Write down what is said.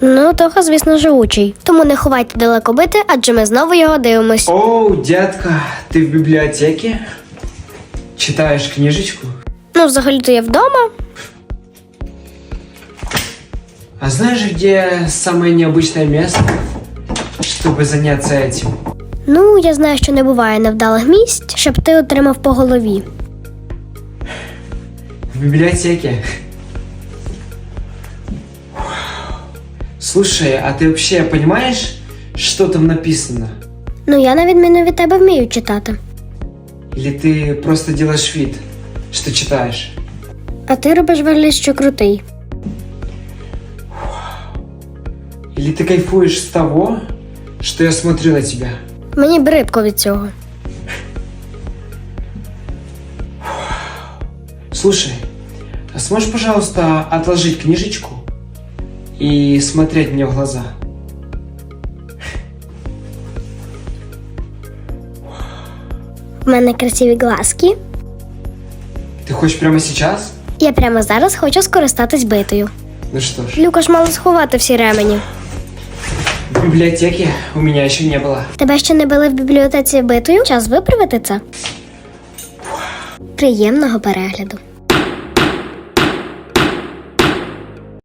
Ну, Тоха, звісно, живучий. Тому не ховайте далеко бити, адже ми знову його дивимось. Оу, дядка, ты в библиотеке? Читаешь книжечку? Ну, взагалі-то я вдома. А знаешь, где самое необычное место, чтобы заняться этим? Ну, я знаю, що не буває невдалих місць, щоб ти отримав по голові. В библиотеке. Слушай, а ты вообще понимаешь, что там написано? Ну, я на відміну від тебе вмію читати. Или ты просто делаешь вид, что читаешь? А ти робиш вигляд, що крутий. Или ты кайфуешь с того, что я смотрю на тебя? Мені бридко від цього. Слушай, а сможешь, пожалуйста, отложить книжечку И смотреть мне в глаза? У мене красиві глазки. Ты хочешь прямо сейчас? Я прямо зараз хочу скористатись битою. Ну что ж, Люкаш мало сховати всі ремені. в библиотеке у меня еще не было. Тебе ще не били в бібліотеці битою? Час виправити це. Приємного перегляду.